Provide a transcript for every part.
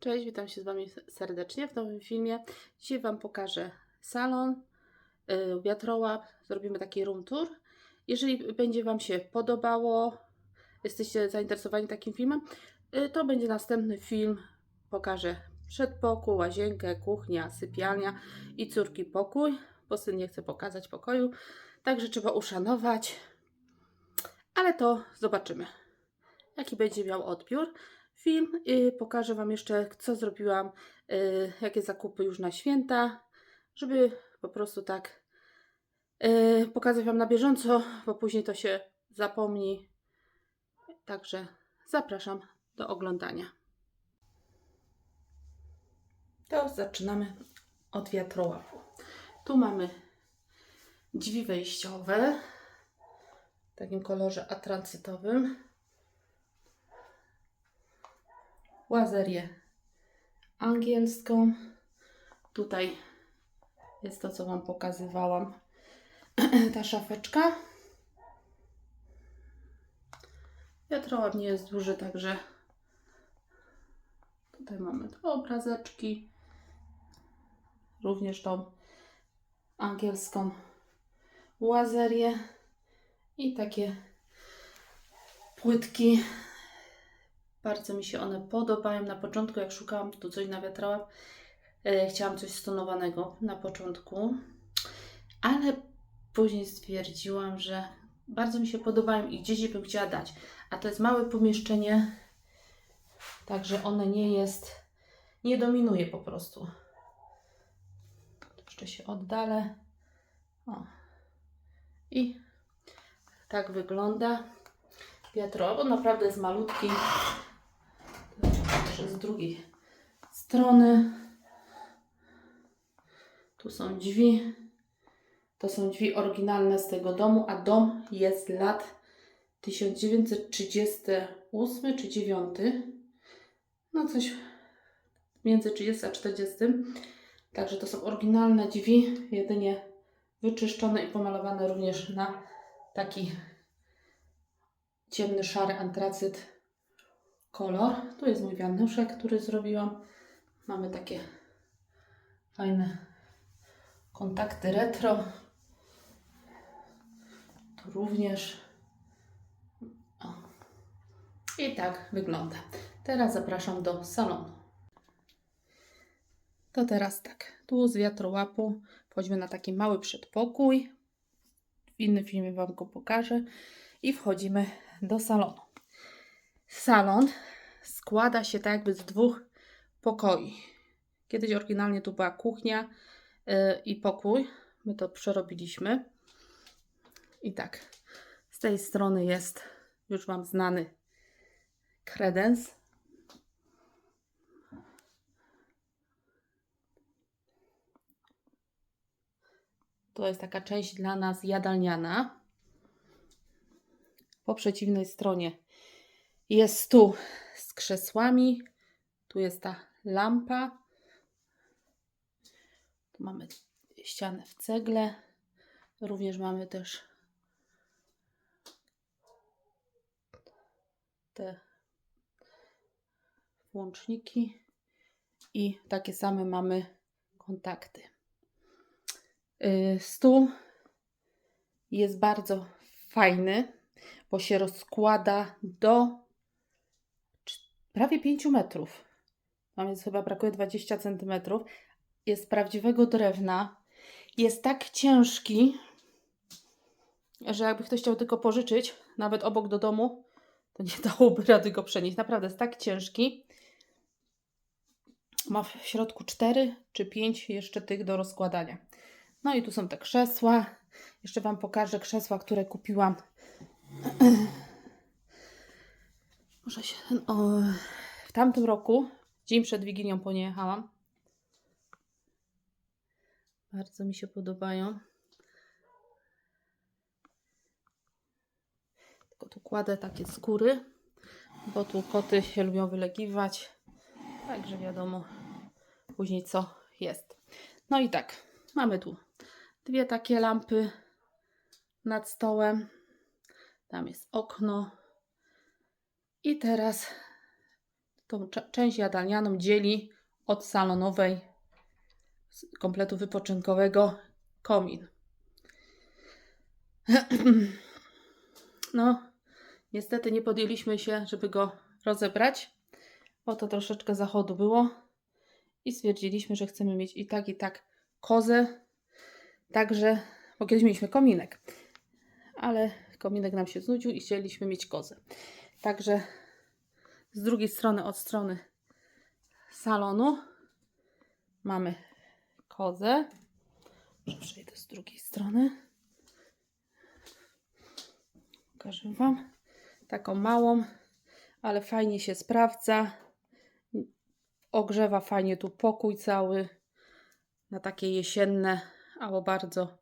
Cześć, witam się z Wami serdecznie w nowym filmie. Dzisiaj Wam pokażę salon, yy, wiatrołap, zrobimy taki room tour. Jeżeli będzie Wam się podobało, jesteście zainteresowani takim filmem, yy, to będzie następny film. Pokażę przedpokój, łazienkę, kuchnia, sypialnia i córki pokój, bo syn nie chce pokazać pokoju, także trzeba uszanować. Ale to zobaczymy, jaki będzie miał odbiór film. i pokażę Wam jeszcze, co zrobiłam, y, jakie zakupy już na święta, żeby po prostu tak y, pokazać Wam na bieżąco, bo później to się zapomni. Także zapraszam do oglądania. To zaczynamy od wiatrołapu. Tu mamy drzwi wejściowe w takim kolorze atrancytowym. Łazerię angielską. Tutaj jest to, co Wam pokazywałam. Ta szafeczka. Wiatrołap nie jest duży, także tutaj mamy te obrazeczki. Również tą angielską łazerię i takie płytki bardzo mi się one podobają. Na początku, jak szukałam tu coś na wiatrołap, e, chciałam coś stonowanego na początku, ale później stwierdziłam, że bardzo mi się podobają i gdzieś je bym chciała dać. A to jest małe pomieszczenie, także one nie jest, nie dominuje po prostu. Jeszcze się oddalę. O. I tak wygląda wiatrołap. On naprawdę jest malutki z drugiej strony. Tu są drzwi. To są drzwi oryginalne z tego domu, a dom jest lat 1938 czy 9. No coś między 30 a 40. Także to są oryginalne drzwi, jedynie wyczyszczone i pomalowane również na taki ciemny, szary antracyt kolor. Tu jest mój wianuszek, który zrobiłam. Mamy takie fajne kontakty retro. Tu również. O. I tak wygląda. Teraz zapraszam do salonu. To teraz tak. Tu z wiatrołapu wchodzimy na taki mały przedpokój. W innym filmie Wam go pokażę. I wchodzimy do salonu. Salon składa się tak jakby z dwóch pokoi. Kiedyś oryginalnie tu była kuchnia yy, i pokój. My to przerobiliśmy. I tak, z tej strony jest już Wam znany kredens. To jest taka część dla nas jadalniana. Po przeciwnej stronie jest stół z krzesłami. Tu jest ta lampa. Tu mamy ścianę w cegle. Również mamy też te włączniki i takie same mamy kontakty. Y, stół jest bardzo fajny, bo się rozkłada do prawie 5 metrów. Tam jest chyba brakuje 20 centymetrów. Jest prawdziwego drewna. Jest tak ciężki, że jakby ktoś chciał tylko pożyczyć, nawet obok do domu, to nie dałoby rady go przenieść. Naprawdę jest tak ciężki. Ma w środku 4 czy 5 jeszcze tych do rozkładania. No i tu są te krzesła. Jeszcze Wam pokażę krzesła, które kupiłam Może się o, w tamtym roku, dzień przed Wigilią pojechałam. Bardzo mi się podobają. Tylko tu kładę takie skóry, bo tu koty się lubią wylegiwać. Także wiadomo później co jest. No i tak, mamy tu dwie takie lampy nad stołem. Tam jest okno. I teraz tą część jadalnianą dzieli od salonowej kompletu wypoczynkowego komin. No, niestety nie podjęliśmy się, żeby go rozebrać, bo to troszeczkę zachodu było i stwierdziliśmy, że chcemy mieć i tak, i tak kozę. Także, bo kiedyś mieliśmy kominek, ale kominek nam się znudził i chcieliśmy mieć kozę. Także z drugiej strony, od strony salonu, mamy kozę. Przejdę z drugiej strony. Pokażę Wam. Taką małą, ale fajnie się sprawdza. Ogrzewa fajnie tu pokój cały na takie jesienne albo bardzo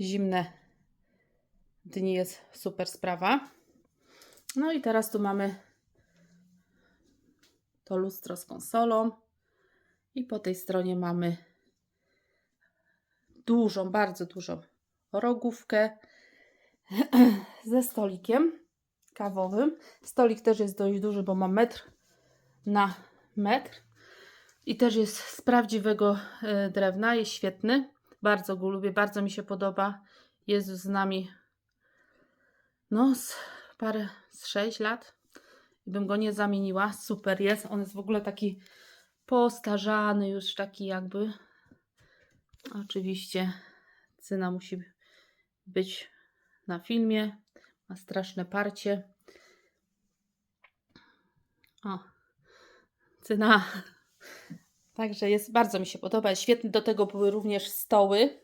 zimne dni jest super sprawa. No i teraz tu mamy to lustro z konsolą i po tej stronie mamy dużą, bardzo dużą rogówkę ze stolikiem kawowym. Stolik też jest dość duży, bo ma metr na metr i też jest z prawdziwego e, drewna, jest świetny. Bardzo go lubię, bardzo mi się podoba. Jest z nami no parę, z 6 lat i bym go nie zamieniła. Super jest. On jest w ogóle taki postarzany, już taki jakby. Oczywiście cyna musi być na filmie. Ma straszne parcie. O, cyna. Także jest, bardzo mi się podoba. Świetny. Do tego były również stoły.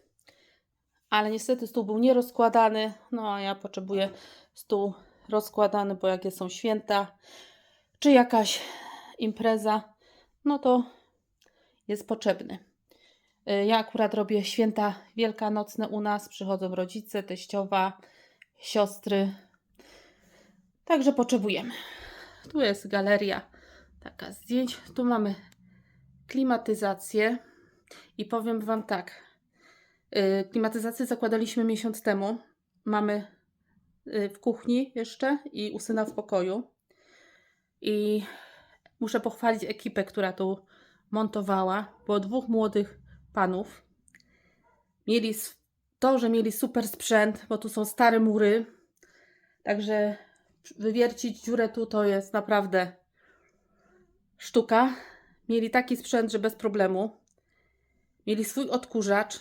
Ale niestety stół był nierozkładany. No a ja potrzebuję stół rozkładany, bo jakie są święta, czy jakaś impreza, no to jest potrzebny. Y, Ja akurat robię święta wielkanocne u nas, przychodzą rodzice, teściowa, siostry, także potrzebujemy. Tu jest galeria taka zdjęć, tu mamy klimatyzację i powiem Wam tak, y, klimatyzację zakładaliśmy miesiąc temu, mamy w kuchni jeszcze i u syna w pokoju. I muszę pochwalić ekipę, która tu montowała. Było dwóch młodych panów. Mieli to, że mieli super sprzęt, bo tu są stare mury. Także wywiercić dziurę tu to jest naprawdę sztuka. Mieli taki sprzęt, że bez problemu. Mieli swój odkurzacz.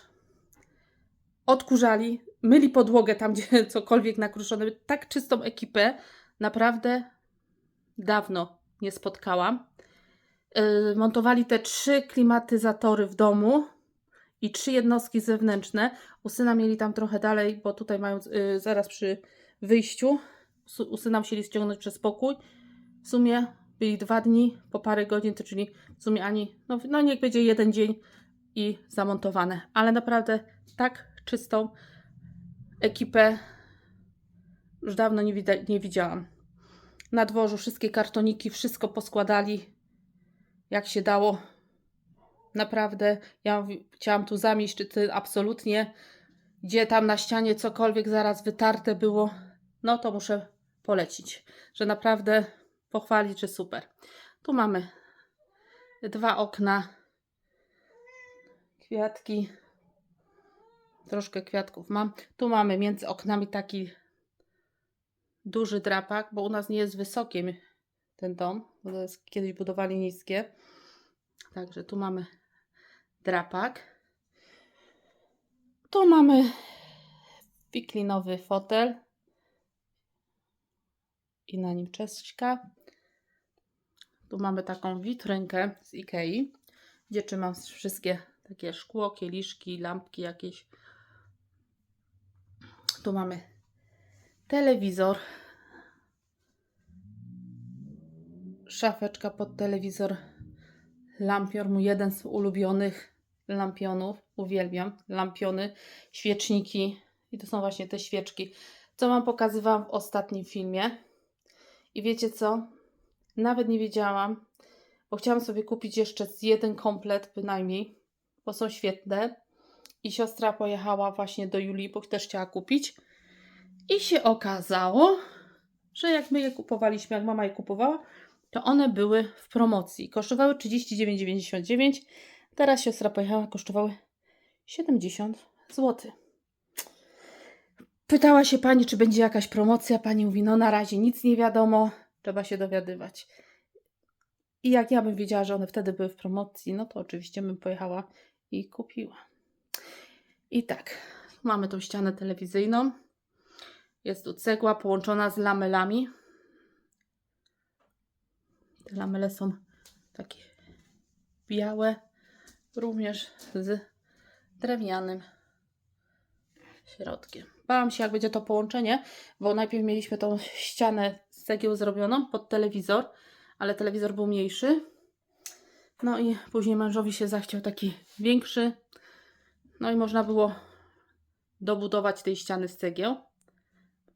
Odkurzali, myli podłogę tam, gdzie cokolwiek nakruszone. Tak czystą ekipę naprawdę dawno nie spotkałam. Yy, montowali te trzy klimatyzatory w domu i trzy jednostki zewnętrzne. U syna mieli tam trochę dalej, bo tutaj mają yy, zaraz przy wyjściu. U syna musieli ściągnąć przez pokój. W sumie byli dwa dni, po parę godzin, to czyli w sumie ani, no, no niech będzie jeden dzień i zamontowane. Ale naprawdę tak czystą ekipę już dawno nie, nie widziałam. Na dworzu wszystkie kartoniki, wszystko poskładali jak się dało. Naprawdę, ja chciałam tu ty absolutnie, gdzie tam na ścianie cokolwiek zaraz wytarte było, no to muszę polecić, że naprawdę pochwalić, że super. Tu mamy dwa okna, kwiatki, troszkę kwiatków mam. Tu mamy między oknami taki duży drapak, bo u nas nie jest wysoki ten dom, bo jest, kiedyś budowali niskie. Także tu mamy drapak. Tu mamy wiklinowy fotel i na nim czeska. Tu mamy taką witrynkę z Ikei, gdzie trzymam wszystkie takie szkło, kieliszki, lampki jakieś. Tu mamy telewizor, szafeczka pod telewizor, lampion, mój jeden z ulubionych lampionów, uwielbiam lampiony, świeczniki i to są właśnie te świeczki, co Wam pokazywałam w ostatnim filmie. I wiecie co? Nawet nie wiedziałam, bo chciałam sobie kupić jeszcze jeden komplet bynajmniej, bo są świetne. I siostra pojechała właśnie do Julii, bo też chciała kupić. I się okazało, że jak my je kupowaliśmy, jak mama je kupowała, to one były w promocji. Kosztowały 39,99. Teraz siostra pojechała, kosztowały 70 zł. Pytała się pani, czy będzie jakaś promocja. Pani mówi, no na razie nic nie wiadomo, trzeba się dowiadywać. I jak ja bym wiedziała, że one wtedy były w promocji, no to oczywiście bym pojechała i kupiła. I tak, mamy tą ścianę telewizyjną. Jest tu cegła połączona z lamelami. Te lamele są takie białe, również z drewnianym środkiem. Bałam się, jak będzie to połączenie, bo najpierw mieliśmy tą ścianę z cegieł zrobioną pod telewizor, ale telewizor był mniejszy. No i później mężowi się zachciał taki większy. No i można było dobudować tej ściany z cegieł.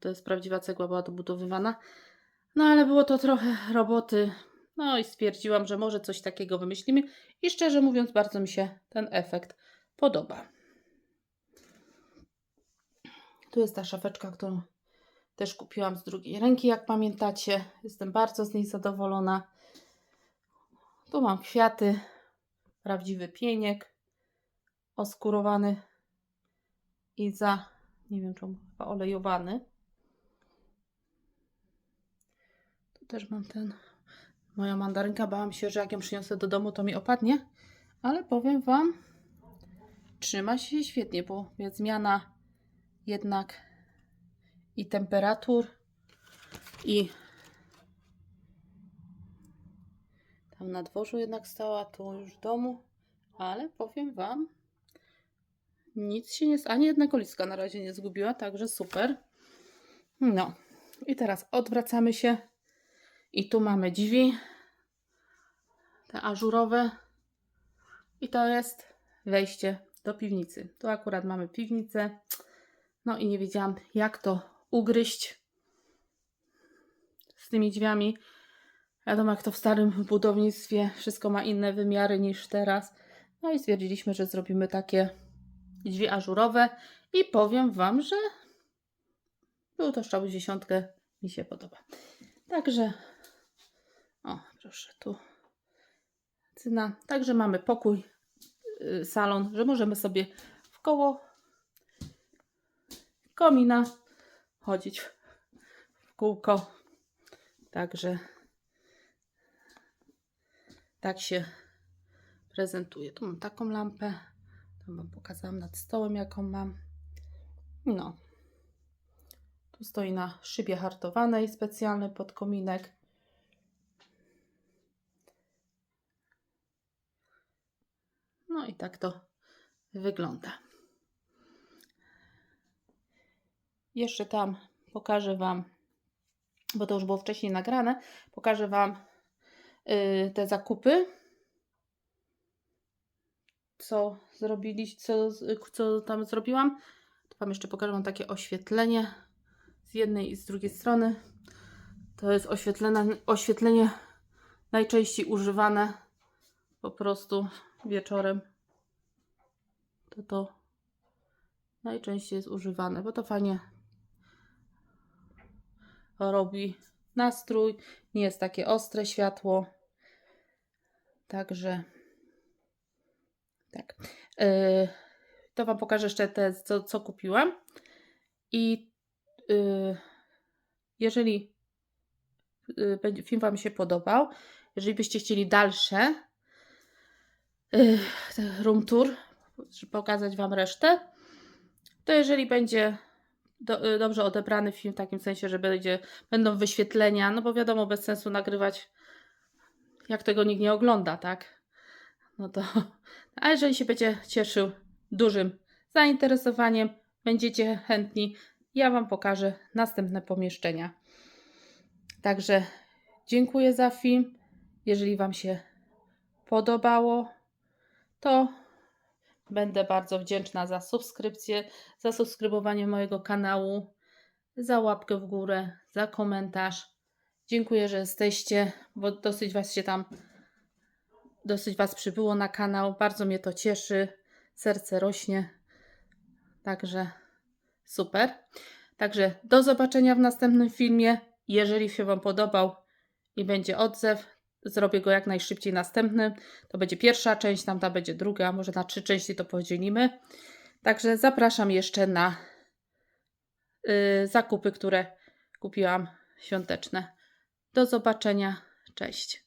To jest prawdziwa cegła, była dobudowywana. No ale było to trochę roboty. No i stwierdziłam, że może coś takiego wymyślimy. I szczerze mówiąc, bardzo mi się ten efekt podoba. Tu jest ta szafeczka, którą też kupiłam z drugiej ręki, jak pamiętacie. Jestem bardzo z niej zadowolona. Tu mam kwiaty, prawdziwy pieniek, oskurowany i za, nie wiem czemu, chyba olejowany. Tu też mam ten, moja mandarynka. Bałam się, że jak ją przyniosę do domu, to mi opadnie, ale powiem Wam, trzyma się świetnie, bo zmiana jednak i temperatur i tam na dworzu jednak stała, tu już w domu, ale powiem Wam, nic się nie, ani jednego listka na razie nie zgubiła, także super. No i teraz odwracamy się i tu mamy drzwi, te ażurowe i to jest wejście do piwnicy. Tu akurat mamy piwnicę. No i nie wiedziałam, jak to ugryźć z tymi drzwiami. Wiadomo, jak to w starym budownictwie wszystko ma inne wymiary niż teraz. No i stwierdziliśmy, że zrobimy takie drzwi ażurowe i powiem Wam, że był to strzał dziesiątkę. Mi się podoba. Także, o proszę, tu cyna. Także mamy pokój, y, salon, że możemy sobie w koło komina chodzić w kółko. Także tak się prezentuje. Tu mam taką lampę. To Wam pokazałam nad stołem, jaką mam. No. Tu stoi na szybie hartowanej specjalny podkominek. No i tak to wygląda. Jeszcze tam pokażę Wam, bo to już było wcześniej nagrane, pokażę Wam yy, te zakupy. Co zrobiliście, co, co tam zrobiłam. To Wam jeszcze pokażę takie oświetlenie z jednej i z drugiej strony. To jest oświetlenie, oświetlenie najczęściej używane po prostu wieczorem. To to najczęściej jest używane, bo to fajnie robi nastrój, nie jest takie ostre światło. Także tak. Yy, to Wam pokażę jeszcze te, co, co kupiłam. I yy, jeżeli yy, film Wam się podobał, jeżeli byście chcieli dalsze yy, room tour, żeby pokazać Wam resztę, to jeżeli będzie do, y, dobrze odebrany film w takim sensie, że będzie, będą wyświetlenia, no bo wiadomo, bez sensu nagrywać, jak tego nikt nie ogląda, tak? No to, a jeżeli się będzie cieszył dużym zainteresowaniem, będziecie chętni, ja Wam pokażę następne pomieszczenia. Także dziękuję za film. Jeżeli Wam się podobało, to Będę bardzo wdzięczna za subskrypcję, za subskrybowanie mojego kanału, za łapkę w górę, za komentarz. Dziękuję, że jesteście, bo dosyć Was się tam, dosyć Was przybyło na kanał. Bardzo mnie to cieszy. Serce rośnie. Także super. Także do zobaczenia w następnym filmie. Jeżeli się Wam podobał, i będzie odzew. Zrobię go jak najszybciej następny. To będzie pierwsza część, tamta będzie druga, może na trzy części to podzielimy. Także zapraszam jeszcze na y, zakupy, które kupiłam świąteczne. Do zobaczenia. Cześć.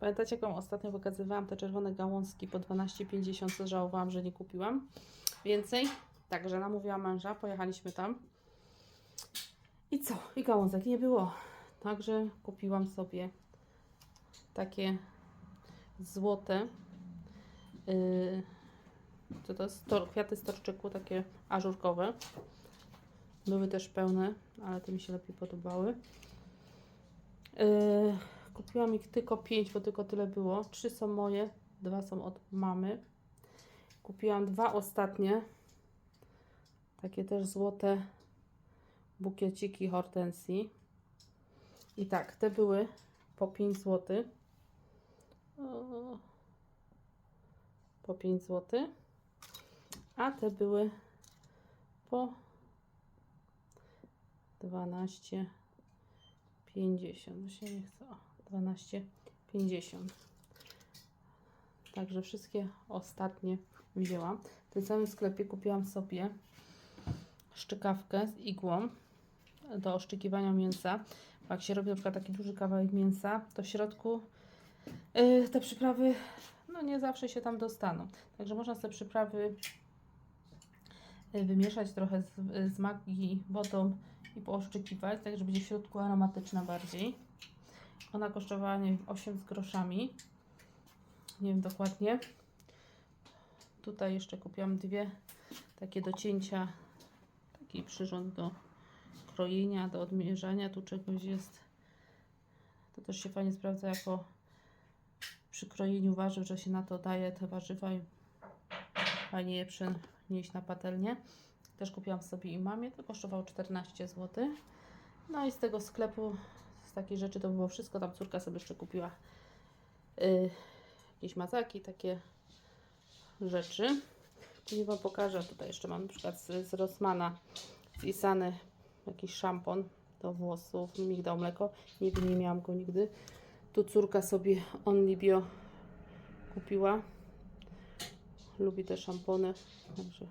Pamiętacie, jak Wam ostatnio pokazywałam te czerwone gałązki po 12,50, co żałowałam, że nie kupiłam więcej. Także namówiłam męża, pojechaliśmy tam. I co? I gałązek nie było. Także kupiłam sobie takie złote yy, co to jest? Kwiaty storczyku, takie ażurkowe. Były też pełne, ale te mi się lepiej podobały. Yy, kupiłam ich tylko 5, bo tylko tyle było. Trzy są moje, dwa są od mamy. Kupiłam dwa ostatnie. Takie też złote bukieciki hortensji. I tak, te były po 5 zł. Po 5 zł. A te były po 12,50. Właśnie nie chcę. O, 12,50. Także wszystkie ostatnie wzięłam. W tym samym sklepie kupiłam sobie szczykawkę z igłą do oszczykiwania mięsa. Jak się robi na przykład taki duży kawałek mięsa, to w środku yy, te przyprawy no nie zawsze się tam dostaną. Także można sobie przyprawy yy, wymieszać trochę z, z magii, wodą i pooszczykiwać, tak żeby będzie w środku aromatyczna bardziej. Ona kosztowała nie wiem, 8 z groszami. Nie wiem dokładnie. Tutaj jeszcze kupiłam dwie takie do cięcia, taki przyrząd do krojenia, do odmierzania. Tu czegoś jest. To też się fajnie sprawdza jako przy krojeniu warzyw, że się na to daje te warzywa i fajnie je przenieść na patelnię. Też kupiłam sobie i mamie, to kosztowało 14 zł. No i z tego sklepu, z takich rzeczy to było wszystko. Tam córka sobie jeszcze kupiła y, jakieś mazaki, takie rzeczy. Później Wam pokażę, tutaj jeszcze mam na przykład z, z Rossmana wpisany jakiś szampon do włosów, migdał mleko. Nigdy nie miałam go nigdy. Tu córka sobie Only Bio kupiła. Lubi te szampony. Także.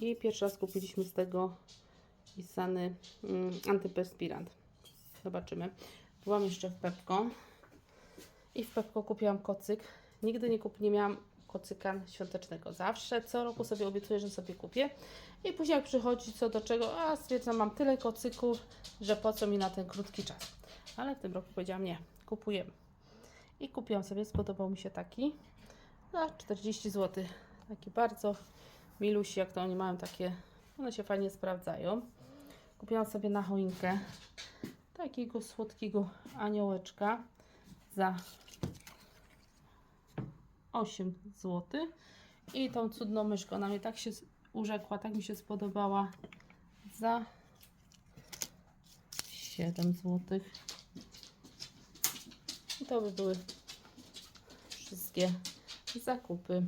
I pierwszy raz kupiliśmy z tego pisany mm, antyperspirant. Zobaczymy. Byłam jeszcze w Pepko. I w Pepko kupiłam kocyk. Nigdy nie, kup, nie miałam kocyka świątecznego. Zawsze, co roku sobie obiecuję, że sobie kupię. I później jak przychodzi co do czego, a stwierdzam, mam tyle kocyków, że po co mi na ten krótki czas. Ale w tym roku powiedziałam nie, kupujemy. I kupiłam sobie, spodobał mi się taki za 40 zł. Taki bardzo milusi, jak to oni mają takie, one się fajnie sprawdzają. Kupiłam sobie na choinkę takiego słodkiego aniołeczka za 8 zł. I tą cudną myszkę, ona mnie tak się urzekła, tak mi się spodobała za 7 zł. I to by były wszystkie zakupy.